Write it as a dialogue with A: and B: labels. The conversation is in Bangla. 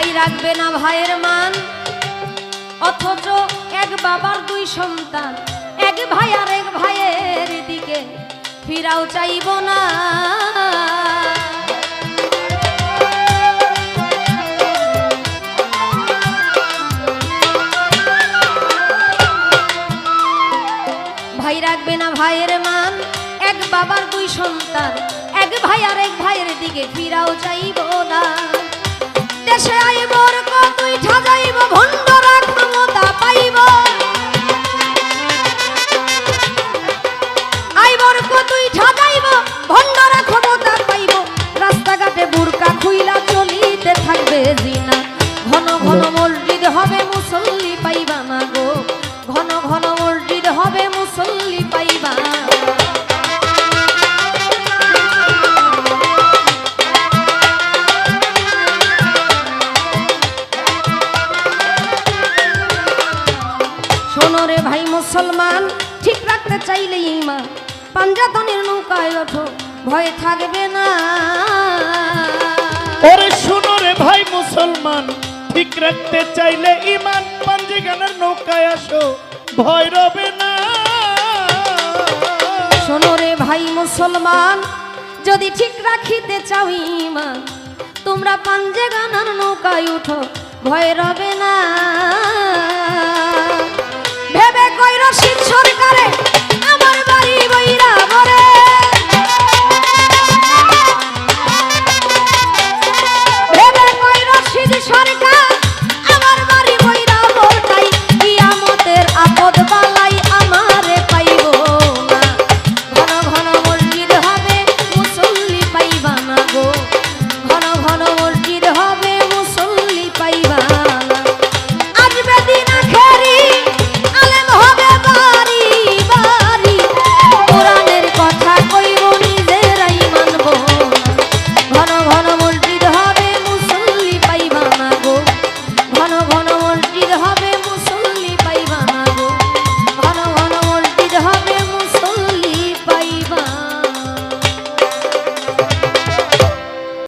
A: ভাই রাখবে না ভাইয়ের মান। অথচ এক বাবার দুই সন্তান, এক ভাই আর এক ভাইয়ের দিকে ফিরাও চাইব না। ভাই রাখবে না ভাইয়ের মান, এক বাবার দুই সন্তান, এক ভাই আর এক ভাইয়ের দিকে ফিরাও চাইব শোনো রে ভাই মুসলমান ঠিক রাখতে চাইলে ইমান পাঞ্জাতনের নৌকায় ওঠো ভয় থাকবে না।
B: ওরে শোনো রে ভাই মুসলমান ঠিক রাখতে চাইলে ইমান পাঞ্জি গানের নৌকায় আসো ভয় রবে না।
A: শোনো রে ভাই মুসলমান যদি ঠিক রাখিতে চাও ইমান তোমরা পাঞ্জে গানার নৌকায় উঠো ভয় রবে না।